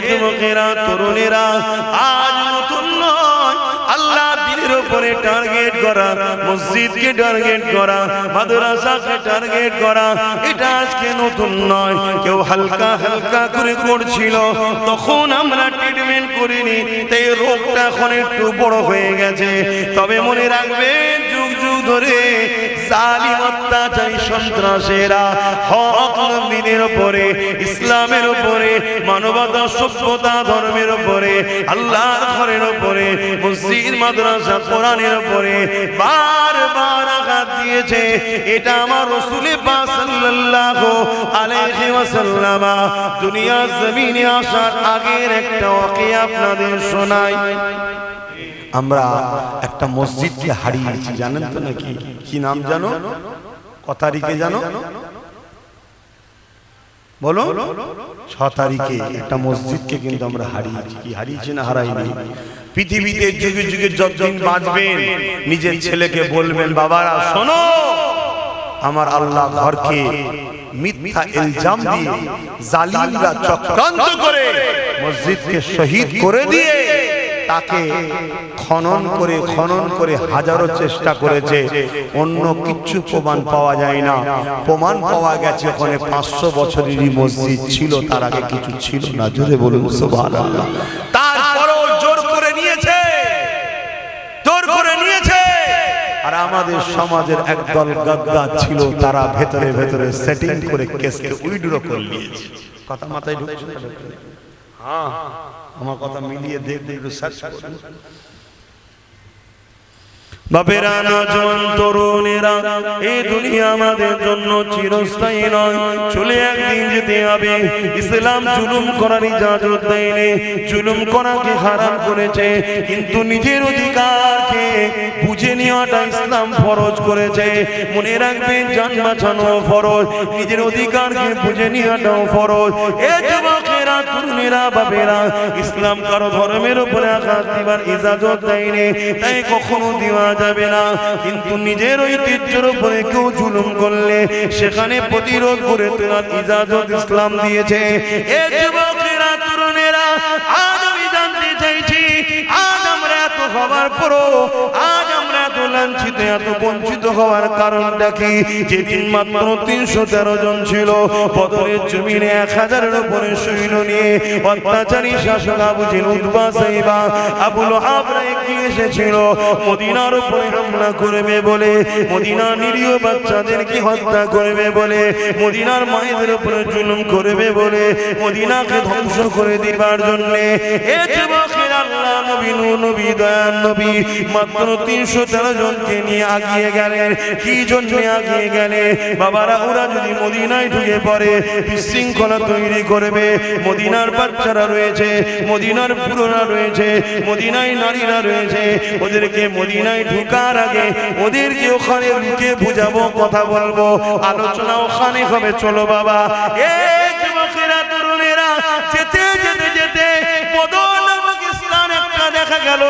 যুবকেরা, তরুণেরা, আজ নতুন নয়। আল্লাহ দিনের উপরে টার্গেট করা, মসজিদকে টার্গেট করা, মাদ্রাসাকে টার্গেট করা, এটা আজকে নতুন নয়। কেউ হালকা হালকা করে করছিল, তখন আমরা ট্রিটমেন্ট করিনি। তাই রোগটা এখন একটু বড় হয়ে গেছে। তবে মনে রাখবেন ধরে জালিম অত্যাচারী সন্ত্রাসেরা হক নবীদের উপরে, ইসলামের উপরে মানবতা সভ্যতা, ধর্মের উপরে, আল্লাহর ঘরের উপরে, মসজিদ, মাদ্রাসা, কোরআনের উপরে বারবার আঘাত দিয়েছে। এটা আমার রসুলে সাল্লাল্লাহু আলাইহি ওয়াসাল্লাম। দুনিয়া জমিনে আসার আগের একটা ওয়াকিয়া আপনাদের শোনাই। আমরা একটা মসজিদকে হারিয়েছি। জানেন তো নাকি? কি নাম জানো? ক তারিখে জানো? বলো। ছ তারিখে একটা মসজিদকে কিন্তু আমরা হারিয়েছি। কি হারিয়েছি না হারাইনি? পৃথিবীতে যুগে যুগে যতদিন বাঁচবেন, নিজের ছেলেকে বলবেন, বাবারা, শোনো, আমার আল্লাহ ঘরকে মিথ্যা ইলজাম দিয়ে জালিমরা চক্রান্ত করে মসজিদকে শহীদ করে দিয়ে তাকে খনন করে খনন করে হাজারো চেষ্টা করেছে। অন্য কিচ্ছু প্রমাণ পাওয়া যায় না। প্রমাণ পাওয়া গেছে ওখানে পাঁচশো বছরেরই মসজিদ ছিল, তার আগে কিছু ছিল না। জোরে বলুন জোর নিয়েছে। আর আমাদের সমাজের একদল গাদ্দার ছিল, তারা ভেতরে ভেতরে সেটিং করে কেসকে উইড্রো করে নিয়েছে। কথা মাথায় ঢুকছে? হ্যাঁ। আমার কথা মিলিয়ে দেখবে একটু সার্চ করুন। বাপেরা নজওয়ান তরুণেরা এই দুনিয়া আমাদের জন্য চিরস্থায়ী নয়। চলে একদিন যেতে হবে। ইসলাম জুলুম করার ইজাজত দেয়নি। জুলুম করাকে হারাম করেছে। কিন্তু নিজের অধিকারকে বুঝে নেওয়াটা ইসলাম ফরজ করেছে। মনে রাখবেন জান বাঁচানো ফরজ। নিজের অধিকারকে বুঝে নেওয়াটাও ফরজ। এ যুবকেরা তরুণেরা বাপেরা, ইসলাম কারও ধর্মের উপরে আঘাত দিবার ইজাজত দেয়নি, তাই কখনো দেওয়া যাবে না। কিন্তু নিজের ঐতিহ্যের উপরে কেউ জুলুম করলে সেখানে প্রতিরোধ করে তোলার ইজাজত ইসলাম দিয়েছে। তরুণেরা, আজ জানতে চাইছি, আজ আমরা হওয়ার পরও আজ লাঞ্ছিত এত বঞ্চিত হওয়ার কারণটা কি? যেদিন মাত্র তিনশো তেরো জন ছিল, বদরের জমিনে এক হাজারের উপরে সৈন্য নিয়ে অত্যাচারী শাসক আবু জিল উদ্বা সাইবা আবুল হাবরা এগিয়ে এসেছিল? মদিনার উপরে হামলা করবে বলে, মদিনার নিরীহ বাচ্চাদেরকে হত্যা করবে বলে, মদিনার মায়েদের উপরে জুলুম করবে বলে, মদিনাকে ধ্বংস করে দিবার জন্যে এ আল্লাহ ঢুকে তৈরি করবে। মদিনার বাচ্চারা রয়েছে, মদিনার রয়েছে, মদিনায় নারীরা রয়েছে। ওদেরকে মদিনায় ঢুকার আগে ওদেরকে ওখানে লুকে বুঝাবো, কথা বলব। আলোচনা ওখানে হবে, চলো বাবা। এ গেল।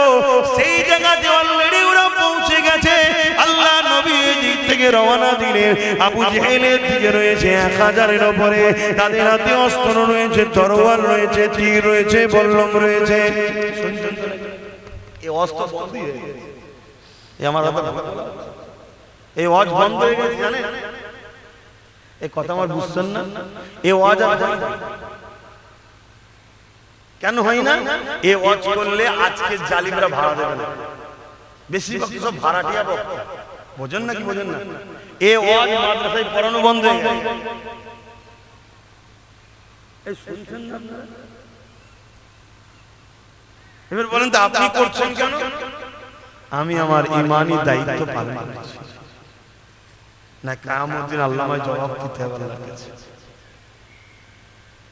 সেই জায়গাতে অলরেডি ওরা পৌঁছে গেছে। আল্লাহ নবী দিক থেকে রওনা দিলেন আবু জেহেলের দিকে রয়েছে এক হাজারের ওপরে। তাদের হাতে অস্ত্র রয়েছে তরোয়াল রয়েছে তীর রয়েছে বল্লম রয়েছে। এই অস্ত্র বন্ধ হয়ে গেছে। এই আমার কথা এই ওয়াজ বন্ধ হয়ে গেছে জানেন? এই কথা আমার বুঝছেন না? এই ওয়াজ আর। কেন হয় না? এই ওয়াজ করলে আজকে জালিমরা ভাড়া দেবে না। বেশিরভাগ সব ভাড়াটিয়া বক্তা। বোঝেন না কি বোঝেন না? এই ওয়াজ মাদ্রাসায় পড়ানো বন্ধ এই শুনছেন না আপনারা? এবার বলেন তো, আপনি করছেন কেন? আমি আমার ইমানি দায়িত্ব পালন করছি। না, কামুদ্দিন আল্লামায় জবাব দিতে হবে আল্লাহর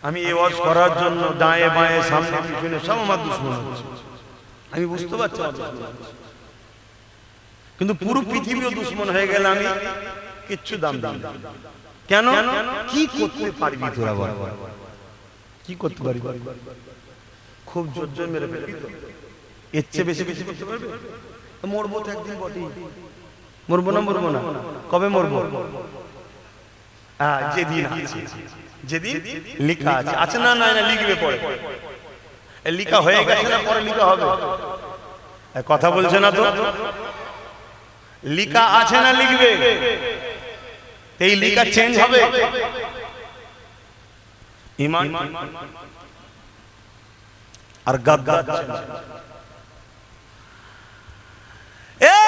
আমি এই ওয়াজ করার জন্য ডায়ে বায়ে সামনে পিছনে সব আমার দুশ্মন হচ্ছে। আমি বুঝতে পারছি। কিন্তু পুরো পৃথিবীও দুশ্মন হয়ে গেলে আমি কিচ্ছু দাম দাম। কেন? কি করতে পারবি তোরা বল কি করতে পারবি? খুব জোর জোর মেরে ফেলবি তো এর চেয়ে বেশি বেশি করতে পারবে? মরবো তো একদিন বটেই। মরবো না মরবো না কবে মরবো? হ্যাঁ যেদিন আছে। যেদিন লেখা আছে। আছে। না না লিখবে পরে। লিখা হয়ে গেছে না পরে লিখা হবে? কথা বলছে না তো? লিখা আছে না লিখবে? এই লিখা চেঞ্জ হবে? ইমান? আর গাদ্দার এ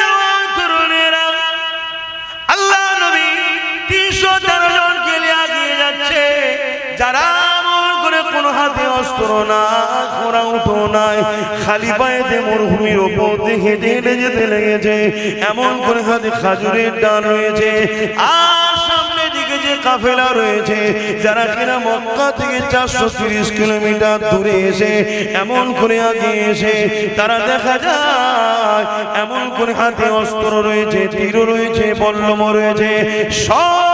জওয়ান তরুণেরা, আল্লাহ নবী 313 জনকে নিয়ে এগিয়ে যাচ্ছে। যারা করে অস্ত্র না মরুভূমির ওপর লেগেছে, এমন করে রয়েছে। আর সামনে দিকে যে রয়েছে, যারা কিনা মক্কা থেকে চারশো তিরিশ কিলোমিটার দূরে এসে, এমন করে আগে এসে, তারা দেখা যায়, এমন করে হাতে অস্ত্র রয়েছে তীর রয়েছে বল্লম রয়েছে, সব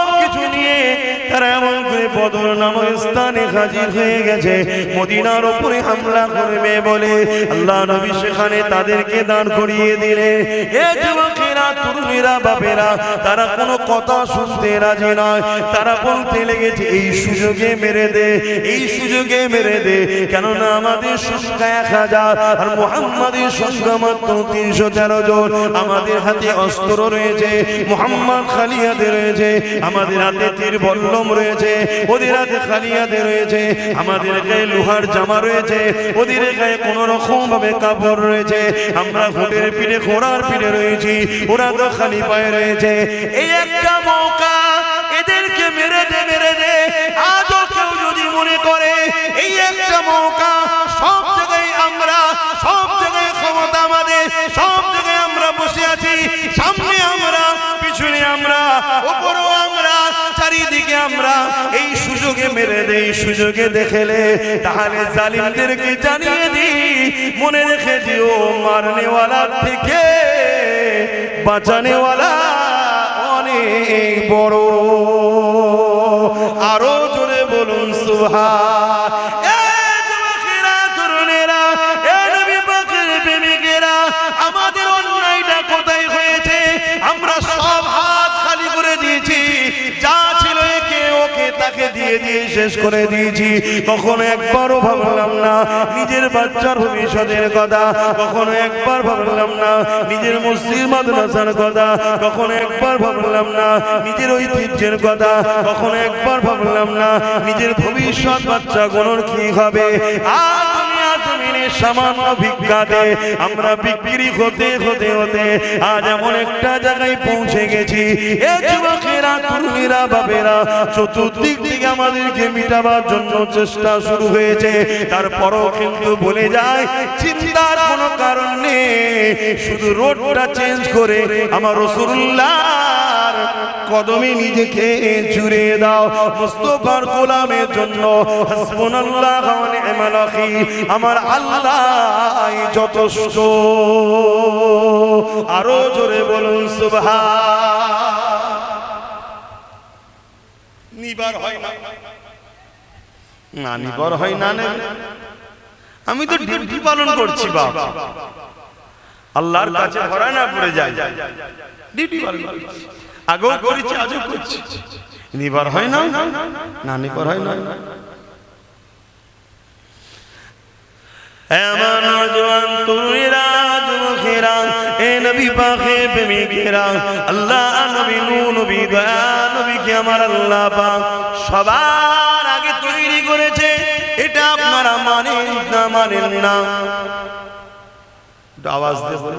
তারা এমন করে বদর নামের স্থানে হাজির হয়ে গেছে। মদিনার উপরে হামলা করবে বলে আল্লাহ নবী সেখানে তাদেরকে দাঁড় করিয়ে দিলে এ যুবকেরা তরুণীরা, বাপেরা, তারা কোনো কথা শুনতে রাজি নয়। তারা বলতে লেগেছে, এই সুযোগে মেরে দে, এই সুযোগে মেরে দে। কেননা আমাদের সংখ্যা এক হাজার, আর মোহাম্মদের সংখ্যা মাত্র তিনশো তেরো জন। আমাদের হাতে অস্ত্র রয়েছে, মোহাম্মদ খালি হাতে রয়েছে, আমাদের হাতে তীর বল্লম রয়েছে, ওদের হাতে খালি হাতে রয়েছে, আমাদের গায়ে লোহার জামা রয়েছে, ওদের গায়ে কোন রকম ভাবে কাপড় রয়েছে। আমরা ঘোটের পিঠে, ঘোড়ার পিঠে রয়েছি ওরা তো খালি পায়ে রয়েছে, এই একটা মৌকা এদেরকে মেরে দে মেরে দে। আজও কেউ যদি মনে করে, এই একটা মৌকা সব জায়গায় আমরা, সব জায়গায় ক্ষমতা আমাদের, সব জায়গায় আমরা বসে আছি, সামনে আমরা, পিছনে আমরা উপরেও আমরা, চারিদিকে আমরা, এই সুযোগে মেরে দেই সুযোগে দেখেলে তাহলে জালিমদেরকে জানিয়ে দিই, মনে রেখে দিও মারনেওয়ালার থেকে। বাঁচানেওয়ালা অনেক বড়। আরও জোরে বলুন সুহা দিয়ে দিয়ে শেষ করে দিয়েছি। কখনো একবারও ভাবলাম না নিজের বাচ্চার ভবিষ্যতের কথা। কখনো একবার ভাবলাম না নিজের মসজিদ মাদ্রাসার কথা। কখনো একবার ভাবলাম না নিজের ঐতিহ্যের কথা। কখনো একবার ভাবলাম না নিজের ভবিষ্যৎ বাচ্চা গুলোর কি হবে। আর সামান্য ভিক্ষাতে আমরা বিক্রি হতে হতে হতে আজ এমন একটা জায়গায় পৌঁছে গেছি। এ যুবকেরা, তরুণীরা বাবেরা চতুর্দিক থেকে আমাদেরকে মিটাবার জন্য চেষ্টা শুরু হয়েছে। তারপরও কিন্তু বলে যায়, চিন্তার কোনো কারণ নেই। শুধু রোডটা চেঞ্জ করে আমার রসুল্লাহর কদমে নিজেকে জুড়ে দাও। মুস্তফার গোলামের জন্য হাসবুনাল্লাহ ওয়া নি'মাল ওয়াকিল। আমার আল্লাহ যথেষ্ট। আরও জোরে বলুন, সুবহান। নিবার হয় না। না, নিবার হয় না আমি তো ডিউটি পালন করছি, বাপ। আল্লাহর কাছে ধরা না পড়ে যায়। ডিউটি পালন করছি। আগেও করেছি আজও করছি। নিবার হয় না? না নিবার হয় না। এমন নজওয়ান তরুণীরা যুবকেরা এ নবী পাকে প্রেমিকেরা আল্লাহ নবী নূ নবী দয়া নবীকে আমার আল্লাহ পাক? সবার আগে তৈরি করেছে এটা আপনারা মানেন না মানেন না। আওয়াজ দিয়ে।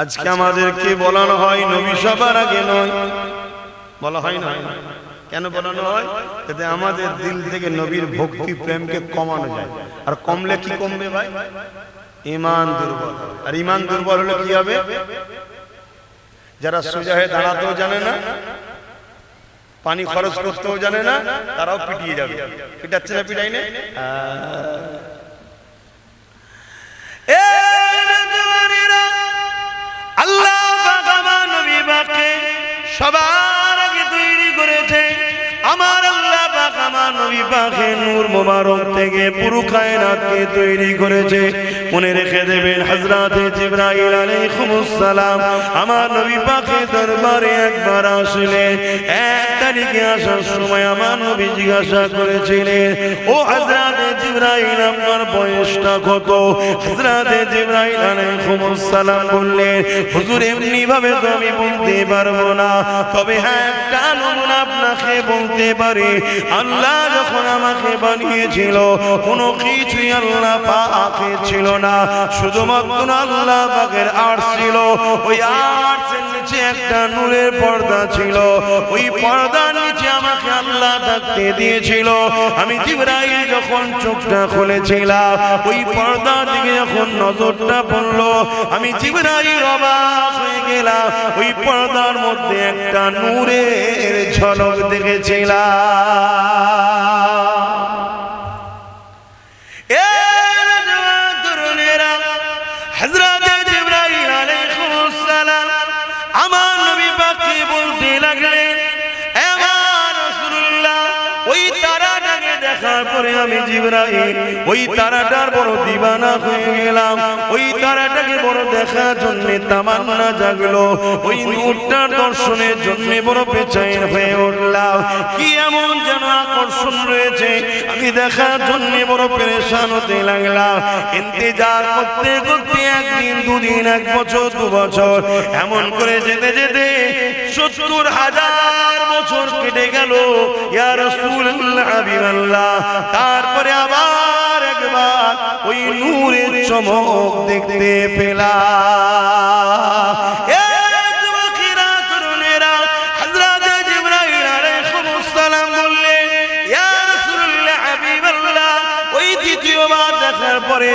আজকে আমাদেরকে বলানো হয় নবী সবার আগে নয়। বলা হয় না। কেন বলানো হয়? যাতে আমাদের দিল থেকে নবীর ভক্তি প্রেমকে কমানো যায়। আর কমলে কি কমবে ভাই? ইমান দুর্বল। আর ইমান দুর্বল হলে কি হবে? যারা সোজা হয়ে দাঁড়াতেও জানে না, পানি খরচ করতেও জানে না, তারাও পিটিয়ে যাবে। পিটাচ্ছে না পিটাই না? আমার নবী নবী নূর মোবারক থেকে পুরো কায়নাতকে তৈরি করেছে। মনে রেখে দেবেন হজরতে জিব্রাইল আমার নবী দরবারে একবার এক তারিখে আসার সময় আমার নবী জিজ্ঞাসা করেছিলেন, ও হজরতে জিব্রাইল, আপনার বয়সটা কত? হজরতে জিব্রাইল বললেন, হুজুর এমনি ভাবে তো আমি বলতে পারব না। তবে হ্যাঁ একটা নমুনা আপনাকে বলতে পারি। আল্লাহ যখন আমাকে বানিয়েছিল, কোনো কিছুই আল্লাহ পাকে ছিল না। শুধুমাত্র আল্লাহ পাকের আর্ট ছিল। ওই আর নিচে একটা নূরের পর্দা ছিল। ওই নিচে আমাকে আল্লাহ থাকতে দিয়েছিল। আমি জিবরাইল যখন চোখটা খুলেছিলাম, ওই পর্দা দিকে যখন নজরটা পড়ল। আমি জিবরাইল অবাক হয়ে গেলাম। ওই পর্দার মধ্যে একটা নূরের ঝলক দেখেছিলাম। আমার নবী পাককে বলতে লাগলেন তারাটাকে দেখার পরে আমি জিবরাইল, ওই তারাটার বড় দিবানা হয়ে গেলাম। ওই তারাটাকে বড় দেখার জন্য তামান্না জাগলো। ওই নূরটার দর্শনের জন্য বড় বেচাইন হয়ে উঠলাম। কি এমন যেন আকর্ষণ রয়েছে, আমি দেখার জন্য বড় পেরেশান হতে লাগলাম। ইন্তজার করতে করতে একদিন, দুদিন, এক বছর, দু বছর, এমন করে যেতে যেতে সত্তর হাজার বছর কেটে গেল। তারপরে আবার একবার ওই নূরের চমক দেখতে পেলাম। দ্বিতীয়বার পরে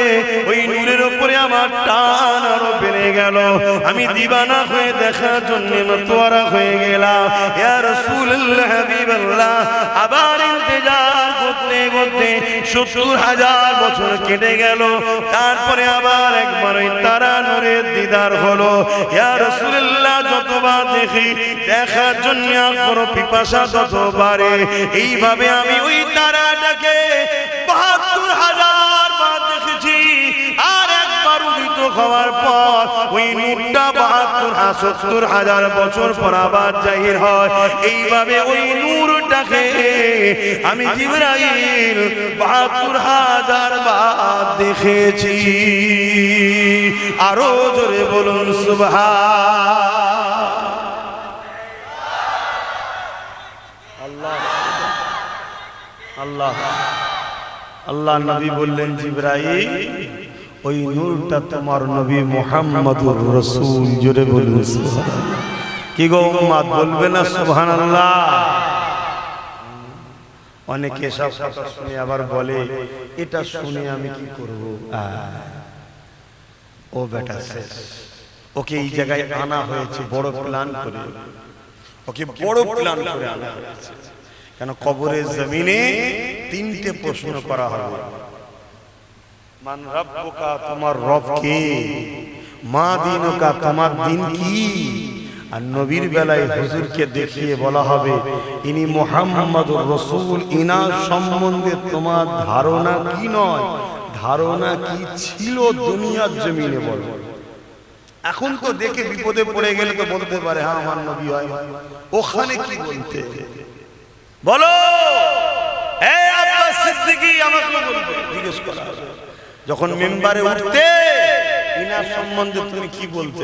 ওই নূরের উপরে আমার টান আরও বেড়ে গেল। আমি দিবানা হয়ে দেখার জন্য মতোয়ারা হয়ে গেলাম। ইয়া রাসূলুল্লাহ, হাবিবাল্লাহ, আবার করতে করতে সত্তর হাজার বছর কেটে গেল। তারপরে আবার একবার ওই তারা নূরের দিদার হলো। ইয়া রাসূলুল্লাহ, যতবার দেখি দেখার জন্য আগ্রহ পিপাসা তত বাড়ে এইভাবে আমি ওই তারাটাকে হওয়ার পর ওই নূরটা বাহাত্তর সত্তর হাজার বছর পর আবার জাহির হয়। এইভাবে ওই নূরটাকে আমি জিবরাইল বাহাত্তর হাজার বার দেখেছি। আরও জোরে বলুন সুবহা আল্লাহ। আল্লাহ নবী বললেন, জিব্রাইল ওই নূরটা তোমার নবী মুহাম্মদুর রাসূল, জোরে বলুন কি গো উম্মাদ, বলবে না সুবহানাল্লাহ? অনেকে সব কথা শুনে আবার বলে, এটা শুনে আমি কি করব? ও বেটা শেষ। ওকে এই জায়গায় আনা হয়েছে, বড় প্ল্যান করে। ওকে বড় প্ল্যান করে আনা হয়েছে। কেন কবরের জমিনে তিনটে প্রশ্ন করা হবে। মান রব্বুকা, তোমার রব কে? মা দিনুকা, তোমার দিন কি? আর নবীর বেলায় হুজুরকে দেখিয়ে বলা হবে, ইনি মোহাম্মদুর রসুল ইনার সম্বন্ধে তোমার ধারণা কি নয়? ধারণা কি ছিল দুনিয়ার জমিনে বলো। এখন তো দেখে বিপদে পড়ে গেলে তো বলতে পারে হ্যাঁ আমার নবী হয়। ওখানে কি বলতে? বলো! আমাকে বলবে, জিজ্ঞেস করা হবে। যখন মেম্বারে উঠতে ইনার সম্বন্ধে তুমি কি বলতে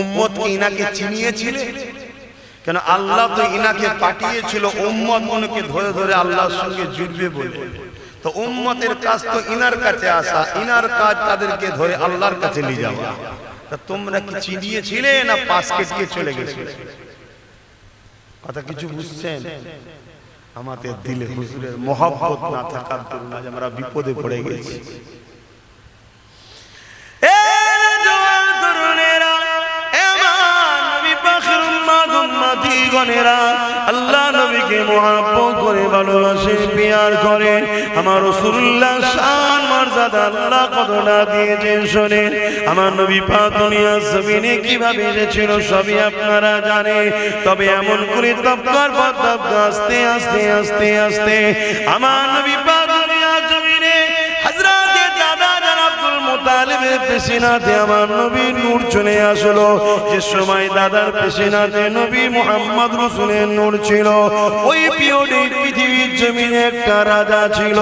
উম্মত কি ইনাকে চিনিয়েছিলে? কেন আল্লাহ তো ইনাকে পাঠিয়েছিল উম্মত মনকে ধরে ধরে আল্লাহর সঙ্গে জুড়বে বলে। তো উম্মতের কাজ তো ইনার কাছে আসা। ইনার কাজ তাদেরকে ধরে আল্লাহর কাছে নিয়ে যাওয়া। তা তোমরা কি চিনিয়েছিলে না পাশ কেটিয়ে চলে গেছিলে? কথা কিছু বুঝছেন? আমাদের দিলে হুজুরের মহাভাব না থাকার জন্য আজ আমরা বিপদে পড়ে গেছি। আমার নবী জমিনে কীভাবে এসেছিল সবই আপনারা জানেন। তবে এমন করে তবকার আস্তে আস্তে আস্তে আস্তে, আমার নবী পেশিনাতে আমার নূর চলে আসলো। যে সময় দাদার পেশিনাতে নবী মোহাম্মদ রসুলের নূর ছিল, ওই পৃথিবীর একটা রাজা ছিল।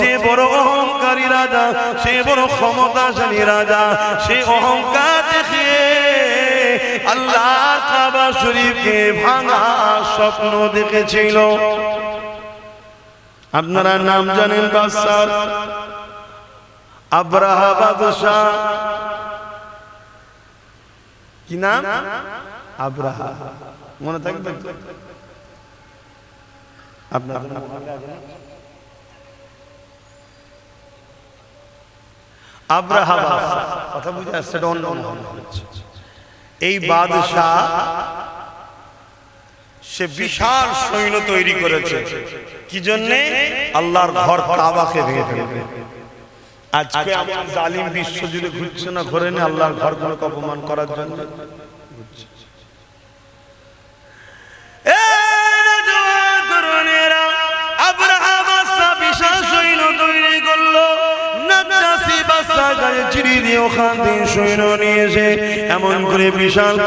যে বড় অহংকারী রাজা, সে বড় ক্ষমতাশালী রাজা, সে অহংকার দেখিয়ে আল্লাহ কাবা শরীফকে ভাঙা স্বপ্ন দেখেছিল। আপনারা নাম জানেন বাদশাহ? আব্রাহা বাদশাহ কি নাম? আব্রাহা মনে থাকবে আপনার আব্রাহা কথা বুঝে আসছে অন্য এই বাদশাহ সে বিশাল সৈন্য তৈরি করেছে। কি জন্যে? আল্লাহর ঘর কাবাকে ভেঙে ফেলবে আজকে আমার জালিম বিশ্ব জুড়ে ঘুরছে না ঘরে নে আল্লাহর ঘরগুলোকে অপমান করার জন্য ঘুরছে। এই নওজোয়ান তরুণেরা, আব্রাহা বাদশাহ বিশাল সৈন্য তৈরি করল। দিয়ে বিশাল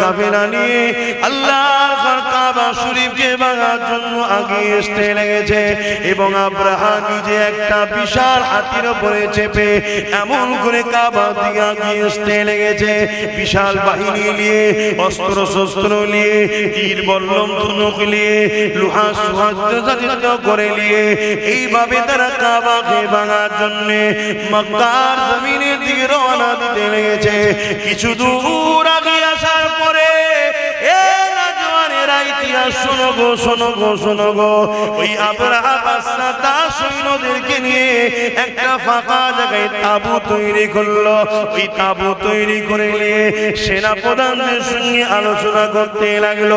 এবং আব্রাহা নিজে একটা বিশাল হাতির উপরে চেপে এমন করে কাবা আগিয়ে আসতে লেগেছে। বিশাল বাহিনী নিয়ে অস্ত্র শস্ত্র নিয়ে, তীর বল্লম ধনুক নিয়ে, লোহা করে নিয়ে, এইভাবে তারা কাবাকে ভাঙার জন্য মক্কার জমিনের দিকে রওনা দিতে লেগেছে। কিছু দূর আগে আসার পরে ওই সৈন্যদেরকে নিয়ে একটা ফাঁকা জায়গায় তাবু তৈরি করল। ওই তাবু তৈরি করে নিয়ে সেনা প্রধানদের সঙ্গে আলোচনা করতে লাগল।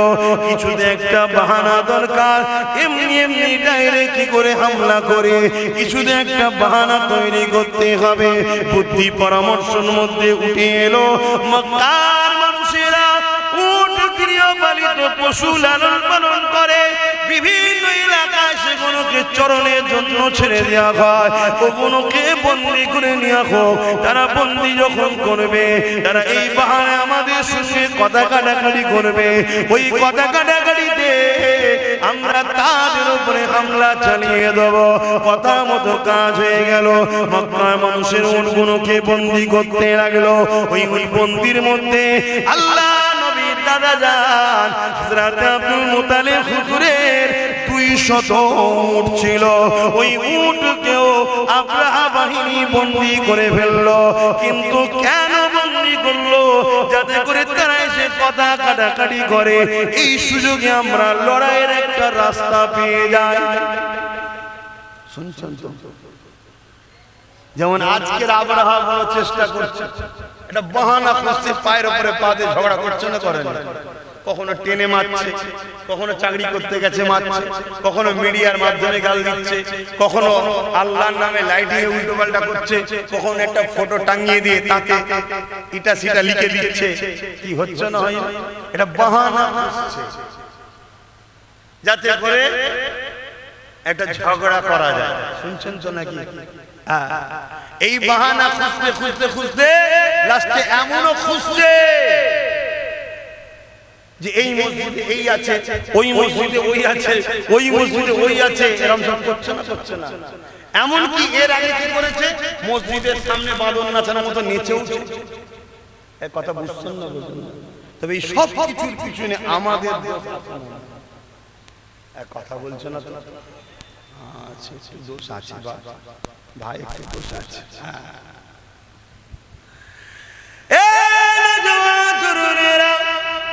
কিছুতে একটা বাহানা দরকার। এমনি এমনি ডাইরেক্ট কি করে হামলা করে? কিছুতে একটা বাহানা তৈরি করতে হবে। বুদ্ধি পরামর্শের মধ্যে উঠে এলো, মক্কার গৃহপালিত পশু লালন পালন করে। বিভিন্ন এলাকায় সেগুলোকে চরণের জন্য ছেড়ে দেওয়া হয়। ওগুলোকে বন্দি করে নেওয়া হোক তারা বন্দি যখন করবে, তারা এই বাহানে আমাদের সঙ্গে কথা কাটাকাটি করবে। ওই কথা কাটাকাটিতে আমরা তাদের উপরে হামলা চালিয়ে দেব। কথা মতো কাজ হয়ে গেল। মক্কার মানুষের উটগুলোকে বন্দি করতে লাগল। ওই ওই বন্দির মধ্যে আল্লাহ দাদা যান হযরত আব্দুল মুতালিব হুজুরের দুই শত উট ছিল। ওই উটকেও আব্রাহা বাহিনী বন্দি করে ফেলল। কিন্তু কেন বন্দি করল? যাতে করে তারা এসে কথা কাটাকাটি করে। এই সুযোগে আমরা লড়াইয়ের একটা রাস্তা পেয়ে যাই। শুনছেন যেমন আজকের আবহাওয়া বড় চেষ্টা করছে। এটা বাহানা করছে পায়ের উপরে পা দিয়ে ঝগড়া করছে না করেন। কখনো টেনে মারছে কখনো চাকরি করতে গেছে মারছে কখনো মিডিয়ার মাধ্যমে গাল দিচ্ছে কখনো আল্লাহর নামে লাইটিং এ উল্টো পাল্টা করছে কখনো একটা ফটো টাঙিয়ে দিয়ে তাতে ইটা সিটা লিখে দিচ্ছে কি হচ্ছে না হয়? এটা বাহানা যাতে করে একটা ঝগড়া করা যায়। শুনছেন তো নাকি। এই বাহানা খুঁজতে খুঁজতে খুঁজতে লাস্টে এমনও খুঁজছে যে এই মসজিদে এই আছে, ওই মসজিদে ওই আছে, ওই মসজিদে ওই আছে এরকম সব করছে না করছে না। এর আগে কি করেছে? মসজিদের সামনে বাঁধন নাচানোর মতো নেচেও এ কথা বুঝছেন না বুঝছেন না? তবে এই সব কিছুর পিছনে আমাদের কথা বলছো না তো? আচ্ছা দোষ আছে ভাই একটু দোষ আছে।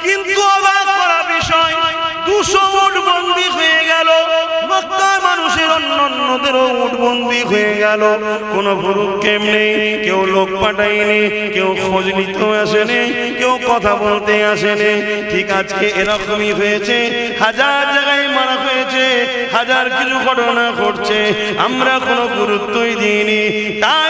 কিন্তু অবাক করা বিষয় দুশো উট বন্দি হয়ে গেল। মক্কার মানুষের অন্য অন্যদেরও উট বন্দি হয়ে গেল। কোন ভুরুক্ষেপ নেই, কেউ লোক পাঠায়নি, কেউ খোঁজ নিতেও আসেনি, কেউ কথা বলতে আসেনি। ঠিক আজকে এরকমই হয়েছে, হাজার জায়গায় মারা হয়েছে, হাজার কিছু ঘটনা ঘটছে, আমরা কোনো গুরুত্বই দিইনি। তাই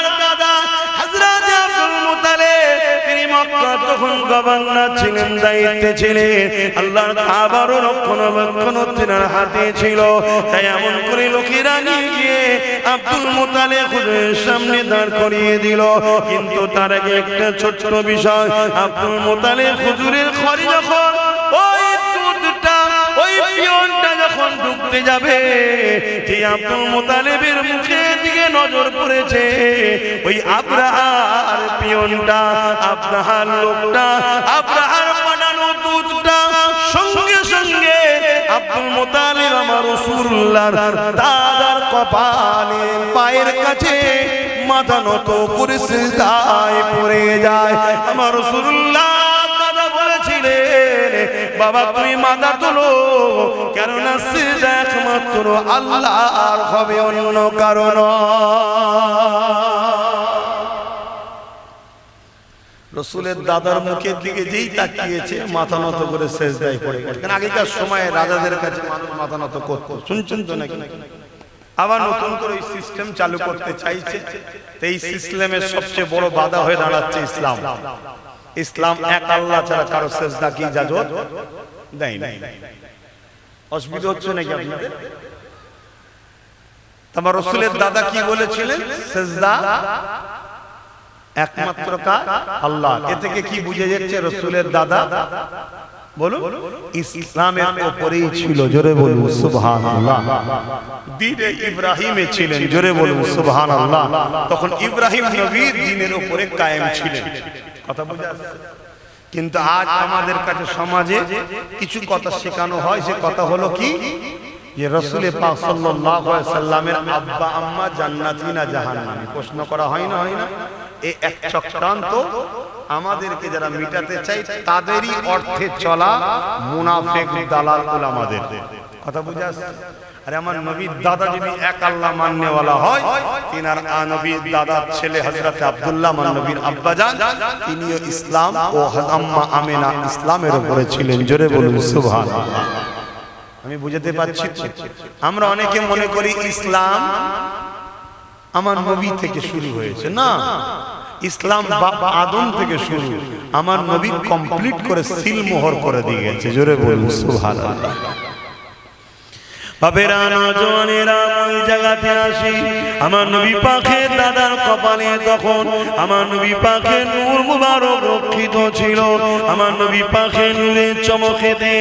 গভর্নর ছিলেন, দায়িত্বে ছিলেন, আল্লাহর হাতে ছিল। এমন করে লোকেরা নিয়ে গিয়ে আব্দুল মুতালিব সামনে দাঁড় করিয়ে দিল। কিন্তু তার আগে একটা ছোট্ট বিষয়, আব্দুল মুতালিব হুজুরের খরি যখন যখন ঢুকতে যাবে, যে আব্দুল মুতালিবের মুখের দিকে নজর পড়েছে, ওই আব্রাহার পিয়নটা আব্রাহার লোকটা আব্রাহার বানানো দুধটা, সঙ্গে সঙ্গে আব্দুল মুতালিব আমার রাসূলুল্লাহর দাদার কপালে পায়ের কাছে মাথা নত করে সিজদায় পড়ে যায়। আমার বলেছিলেন বাবা তুমি মাথা তোলো। কেননা সিজদা একমাত্র আল্লাহর হবে অন্য কারণ রসুলের দাদার মুখের দিকে যেই তাকিয়েছে, মাথা নত করে শেষ দেয় পড়ে গেছে। আগেকার সময়ে রাজাদের কাছে মানুষ মাথা নত করতো। শুনছেন তো নাকি? আবার নতুন করে এই সিস্টেম চালু করতে চাইছে। এই সিস্টেমের সবচেয়ে বড় বাধা হয়ে দাঁড়াচ্ছে ইসলাম। ইসলাম এক আল্লাহ ছাড়া কারও সেজদা কি ইজাজত দেয় নাই অসুবিধা হচ্ছে নাকি আপনাদের তোমার রসুলের দাদা কি বলেছিলেন সেজদা একমাত্র কার আল্লাহ এ থেকে কি বুঝে যাচ্ছে রসুলের দাদা বলুন ইসলামের উপরেই ছিল জোরে বলুন সুবহান আল্লাহ দিনে ইব্রাহিমে ছিলেন জোরে বলুন সুবহান আল্লাহ তখন ইব্রাহিম নবীর দিনের উপরে কায়েম ছিলেন কথা বুঝে? কিন্তু আজ আমাদের কাছে সমাজে কিছু কথা শেখানো হয় সে কথা হলো কি? যে রসুল পাক সাল্লাল্লাহু আলাইহি সাল্লামের আব্বা আম্মা জান্নাতি না জাহান্নামী? প্রশ্ন করা হয় না হয় না? এই এক চক্রান্ত। আমাদেরকে যারা মিটাতে চাই তাদেরই অর্থে চলা মুনাফিক দালাল আমাদের কথা বুঝে আসছে আরে আমার নবীর দাদা যদি এক আল্লাহ মাননেওয়ালা হয়, তিনার নবীর দাদার ছেলে হযরত আব্দুল্লাহ, আমার নবীর আব্বাজান তিনিও ইসলাম ও আম্মা আমেনা ইসলামের উপরে ছিলেন। জোরে বলুন, সুবহানাল্লাহ। আমি বুঝাতে পারছি? আমরা অনেকে মনে করি ইসলাম আমার নবী থেকে শুরু হয়েছে, না? ইসলাম বাবা আদম থেকে শুরু। আমার নবী কমপ্লিট করে সিল মোহর করে দিয়ে গেছে। জোরে বলুন, সুবহানাল্লাহ। বাবেরা নজওয়ানেরা ওই জায়গাতে আসি। আমার নবী পাখে দাদার কপালে তখন আমার নবী পাখে নূর মুবারক রক্ষিত ছিল। আমার নবী পাখে নূরের চমকেতে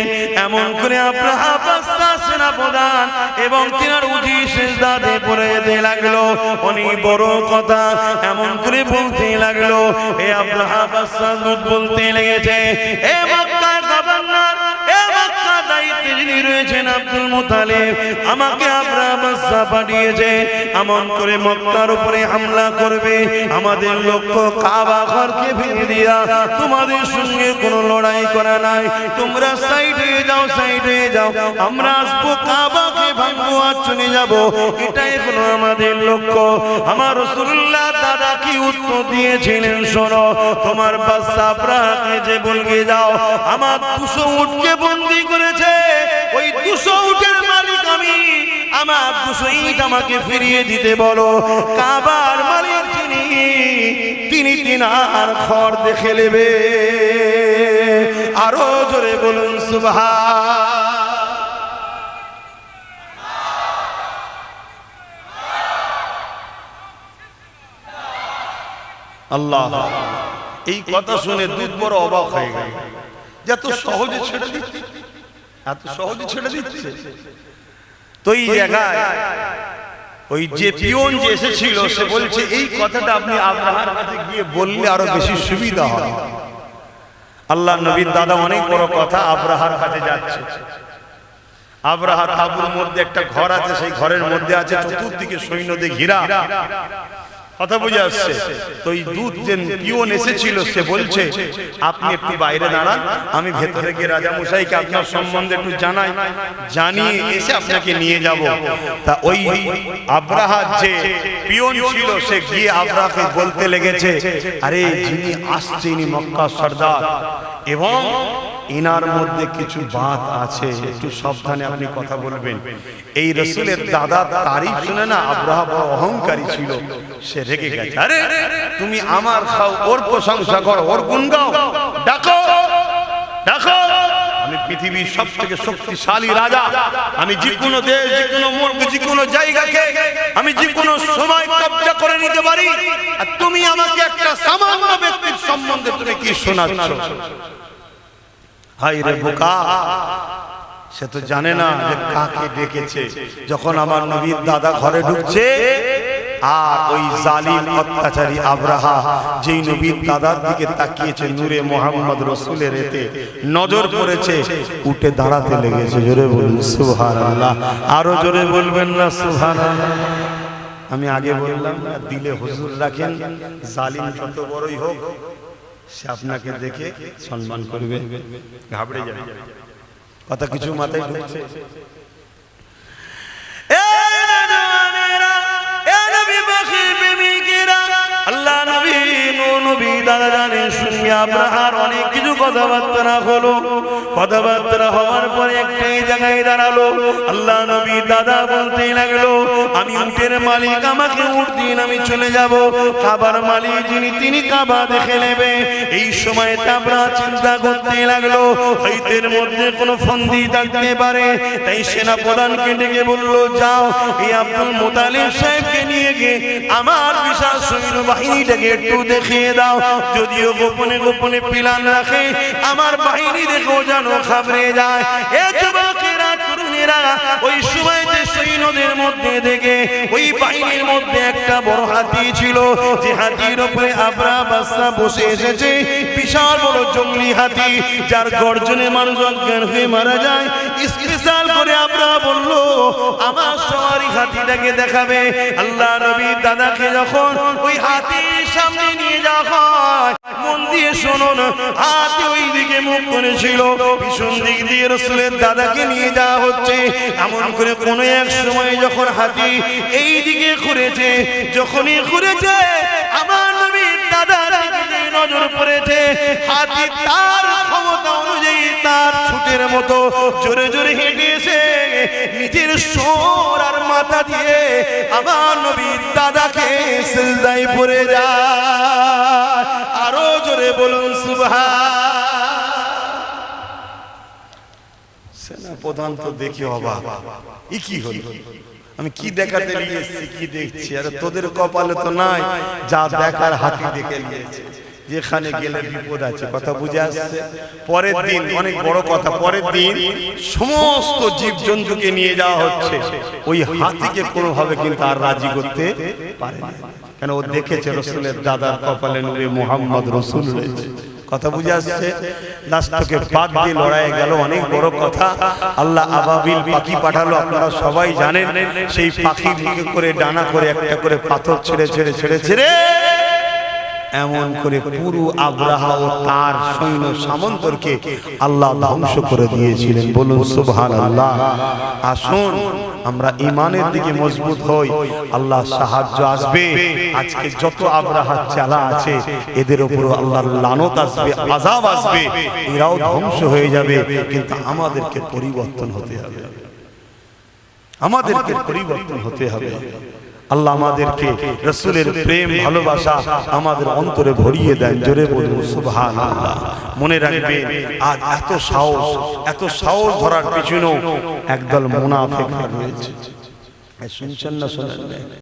এমন করে আব্রাহা বাদশাহ সেনাপ্রধান এবং তিনার উজি সেজদাতে পড়ে যেতে লাগল। অনেক বড় কথা এমন করে বলতে লাগল। এ বাদশাহ বলতে লেগেছে এ যিনি রয়েছেন আব্দুল মুতালিব। আমাকে আব্রাহা বাদশাহ পাঠিয়েছে। এমন করে মক্কার উপরে হামলা করবে। আমাদের লক্ষ্য কাবা ঘরকে ভেঙে দিয়া। তোমাদের সঙ্গে কোনো লড়াই করা নাই। তোমরা সাইড যাও সাইড যাও। আমরা আসব কাবাকে ভাঙবো আর চলে যাব। এটাই হলো আমাদের লক্ষ্য। আমার রসুল্লাহ দাদা কি উত্তর দিয়েছিলেন শোনো? তোমার বাদশা আব্রাহাকে যে বলকে যাও, আমার দুশো উটকে বন্দি ওই দুশো মালিক আমি। আমার আমাকে ফিরিয়ে দিতে বলো। কাবার মালিক তিনি দেখে নেবে। আরও জোরে বলুন আল্লাহ, এই কথা শুনে দুধ বড় অবাক হয়ে গেল। যে এত সহজে ছেড়ে দিচ্ছে। এত সহজে ছেড়ে দিচ্ছে। তো এই জায়গায় ওই যে পিয়ন যে এসেছিল সে বলছে এই কথাটা আপনি আব্রাহার কাছে গিয়ে বললে আরও বেশি সুবিধা হয়। আল্লাহ নবীর দাদা অনেক বড় কথা আব্রাহার কাছে যাচ্ছে। আব্রাহা তাবুর মধ্যে একটা ঘর আছে সেই ঘরের মধ্যে আছে চতুর্দিকে সৈন্যদের ঘিরা কথা বুঝে আসছে। তো এই দুধ যে পিওন এসেছিল, সে বলছে, আপনি একটু বাইরে দাঁড়ান, আমি ভেতরে গিয়ে রাজা মশাইকে আপনার সম্বন্ধে একটু জানাই, জানিয়ে এসে আপনাকে নিয়ে যাব। তা ওই আব্রাহার যে পিওন ছিল, সে গিয়ে আব্রাহাকে বলতে লেগেছে, আরে যিনি আসছে ইনি মক্কা সর্দার, এবং ইনার মধ্যে কিছু বাত আছে, একটু সাবধানে আপনি কথা বলবেন। এই রসুলের দাদা তারিফ শুনে না আব্রাহা বড় অহংকারী ছিল। সে রেগে গেছে। আরে তুমি আমার খাও ওর প্রশংসা করো ওর গুণ গাও। ডাকো। ডাকো। আমি পৃথিবীর সব থেকে শক্তিশালী রাজা। আমি যে কোনো দেশ যে কোনো মুল্ক যে কোনো জায়গাকে আমি যে কোনো সময় কবজা করে নিতে পারি। আর তুমি আমাকে একটা সামান্য ব্যক্তির সম্বন্ধে তুমি কি শোনাচ্ছ? হাই রে বোকা। সে তো জানে না যে কাকে ডেকেছে। যখন আমার নবীর দাদা ঘরে ঢুকছে আর ওই জালিম অত্যাচারী আব্রাহা, যেই নবীর দাদার দিকে তাকিয়েছে নূরে মোহাম্মদ রসুলের এতে, নজর পড়েছে, উঠে দাঁড়াতে লেগেছে। জোরে বলুন সুহান আল্লাহ আরও জোরে বলবেন না সুহান আমি আগে বললাম না, দিলে হুজুর রাখেন, জালিম যত বড়ই হোক, সে আপনাকে দেখে সম্মান করবে। ঘাবড়ে যাবে। কথা কিছু মাথায় ঢুকছে। আল্লাহ নবী নবী, দাদা জানে আব্রাহার অনেক কিছু কথাবার্তা হলো। কথাবার্তা হওয়ার পরে একটাই জায়গায় দাঁড়াল। আল্লাহ নবী দাদা বলতে লাগল, আমি উটের মালিক, আমাকে উট দিন, আমি চলে যাব। কাবার মালিক যিনি, তিনি কাবা দেখে নেবে। এই সময় তাবরা চিন্তা করতে লাগল হইতের মধ্যে কোনো ফন্দি থাকতে পারে। তাই সেনা প্রধানকে ডেকে বলল, যাও, এই আব্দুল মোতালিব সাহেবকে নিয়ে গিয়ে আমার বিশাল সৈন্য বাহিনীটাকে একটু দেখিয়ে দাও। যদিও গোপনে গোপনে প্লান রাখে, আমার বাহিনী দেখেও যেন খাবড়ে যায়। এ যুবকেরা, তরুণেরা, ওই সময়তে সৈন্যদের মধ্যে দেখে ওই বাহিনীর মধ্যে একটা বড় হাতি ছিল। যে হাতির উপরে আবরা বাচ্চা বসে এসেছে। বিশাল বড় জঙ্গলি হাতি, যার গর্জনে মানুষ অজ্ঞান হয়ে মারা যায়। স্পেশাল আমরা বলল, আমার সবারই হাতিটাকে দেখাবে। আল্লাহ নবী দাদাকে যখন ওই হাতির সামনে নিয়ে যাওয়া ওই দিকে দাদাকে নিয়ে যাওয়া হচ্ছে। এমন করে কোনো এক সময় যখন হাতি ঘুরেছে, যখনই আমার নবীর যেই নজর পড়েছে। হাতি তার ক্ষমতা অনুযায়ী তার ছুটের মতো জোরে জোরে হেঁটে এসে নিজের সোর আর মাথা দিয়ে আমার নবীর দাদাকে সিজদায় পড়ে যায়। আরও জোরে বলুন প্রধান তো দেখি কি আমি কি দেখাতে নিয়ে এসেছি, কি দেখছি? আরে তোদের কপালে তো নাই, যা দেখার হাতি দেখে নিয়েছে। যেখানে গেলে বিপদ আছে কথা বুঝে আসছে? পরের দিন অনেক বড় কথা পরের দিন সমস্ত জীব জন্তুকে নিয়ে যাওয়া হচ্ছে। ওই হাতিকে কোনোভাবে কিন্তু আর রাজি করতে পারে না। কেন ও দেখেছে রসুলের দাদার কপালে নুরে মোহাম্মদ রসুল রয়েছে। কথা বুঝে আসছে? লাস্টকে বাদ দিয়ে লড়াই গেল অনেক বড় কথা। আল্লাহ আবাবিল পাখি পাঠালো আপনারা সবাই জানেন সেই পাখি করে ডানা করে একটা করে পাথর ছেড়ে ছেড়ে ছেড়ে। ছেড়ে। এমন করে পুরো আব্রাহা ও তার সৈন্য সামন্তরকে আল্লাহ ধ্বংস করে দিয়েছিলেন। বলুন সুবহান আল্লাহ আসুন আমরা ইমানের দিকে মজবুত হই। আল্লাহ সাহায্য আসবে। আজকে যত আব্রাহা চালা আছে এদের উপর আল্লাহর লানত আসবে আজাব আসবে। এরাও ধ্বংস হয়ে যাবে। কিন্তু আমাদেরকে পরিবর্তন হতে হবে। আমাদেরকে পরিবর্তন হতে হবে। আল্লাহ আমাদেরকে রসুলের প্রেম, ভালোবাসা আমাদের অন্তরে ভরিয়ে দেন। জোরে বলুন সুভান মনে রাখবে আজ এত সাহস এত সাহস ধরার পিছনেও একদল মুনাফেক রয়েছে। শুনছেন না শোনেন না?